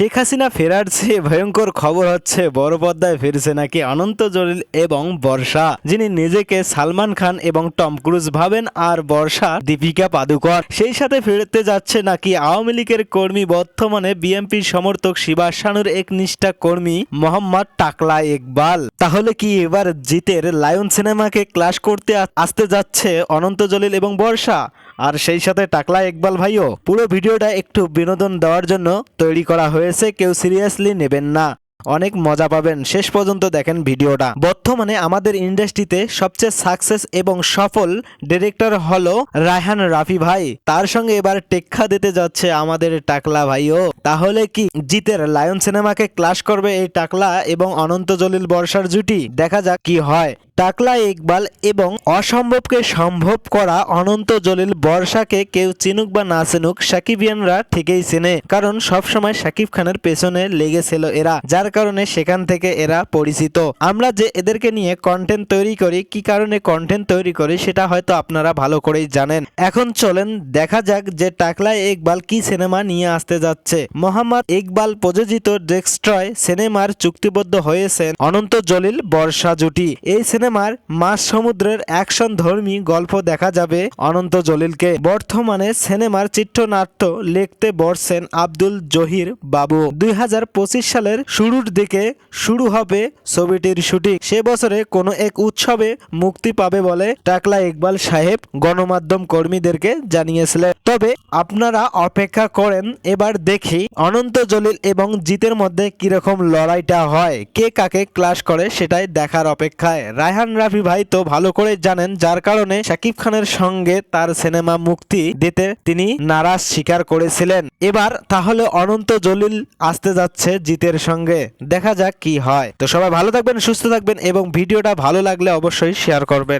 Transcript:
শেখ হাসিনা ফেরার চেয়ে ভয়ঙ্কর খবর হচ্ছে, বড় পর্দায় ফিরছে নাকি অনন্ত জলিল এবং বর্ষা। যিনি নিজেকে সালমান খান এবং টম ক্রুজ ভাবেন আর বর্ষা দীপিকা পাদুকর সেই সাথে ফিরতে যাচ্ছে নাকি আওয়ামী লীগের কর্মী বর্তমানে বিএনপির সমর্থক শিবাস শানুর এক নিষ্ঠা কর্মী মোহাম্মদ টাকলা ইকবাল। তাহলে কি এবার জিতের লায়ন সিনেমাকে ক্লাস করতে আসতে যাচ্ছে অনন্ত জলিল এবং বর্ষা? আর সেই সাথে টাকলা ইকবাল ভাইও পুরো ভিডিওটা একটু বিনোদন দেওয়ার জন্য তৈরি করা হয়েছে, কেউ সিরিয়াসলি নেবেন না। অনেক মজা পাবেন। শেষ পর্যন্ত দেখেন ভিডিওটা। বর্তমানে আমাদের ইন্ডাস্ট্রিতে সবচেয়ে সাকসেস এবং সফল ডিরেক্টর হলো রায়হান রাফি ভাই। তার সঙ্গে এবার টেক্কা দিতে যাচ্ছে আমাদের টাকলা ভাইও। তাহলে কি জিতের লায়ন সিনেমাকে ক্লাশ করবে এই টাকলা এবং অনন্ত জলিল বর্ষার জুটি? দেখা যাক কি হয়। টাকলা ইকবাল এবং অসম্ভবকে সম্ভব করা অনন্ত জলিল বর্ষাকে কেউ চিনুক বা না চিনুক সাকিবিয়ানরা ঠিকই চেনে। কারণ সবসময় সাকিব খানের পেছনে লেগেছিল এরা, যার কারণে সেখান থেকে এরা পরিচিত। আমরা যে এদেরকে নিয়ে কন্টেন্ট তৈরি করি, কি কারণে কন্টেন্ট তৈরি করি, সেটা হয়তো আপনারা ভালো করেই জানেন। এখন চলেন, দেখা যাক যে টাকলা ইকবাল কি সিনেমা নিয়ে আসতে যাচ্ছে। মোহাম্মদ ইকবাল প্রযোজিত ডেক্সট্রয় সিনেমার চুক্তিবদ্ধ হয়েছেন অনন্ত জলিল বর্ষা জুটি। এই সিনেমার মাছ সমুদ্রের অ্যাকশন ধর্মী গল্প দেখা যাবে অনন্ত জলিলকে। বর্তমানে সিনেমার চিত্রনাট্য লিখতে বসছেন আব্দুল জহির বাবু। দুই হাজার পঁচিশ সালের শুরুর দিকে শুরু হবে ছবিটির শুটিং। সে বছরে কোনো এক উৎসবে মুক্তি পাবে বলে টাকলা ইকবাল সাহেব গণমাধ্যম কর্মীদেরকে জানিয়েছিলেন। তবে আপনারা অপেক্ষা করেন, এবার দেখি অনন্ত জলিল এবং জিতের মধ্যে কীরকম লড়াইটা হয়, কে কাকে ক্লাস করে সেটাই দেখার অপেক্ষায়। রায়হান রাফি ভাই তো ভালো করে জানেন, যার কারণে শাকিব খানের সঙ্গে তার সিনেমা মুক্তি দিতে তিনি নারাজ স্বীকার করেছিলেন। এবার তাহলে অনন্ত জলিল আসতে যাচ্ছে জিতের সঙ্গে। দেখা যাক কি হয়। তো সবাই ভালো থাকবেন, সুস্থ থাকবেন এবং ভিডিওটা ভালো লাগলে অবশ্যই শেয়ার করবেন।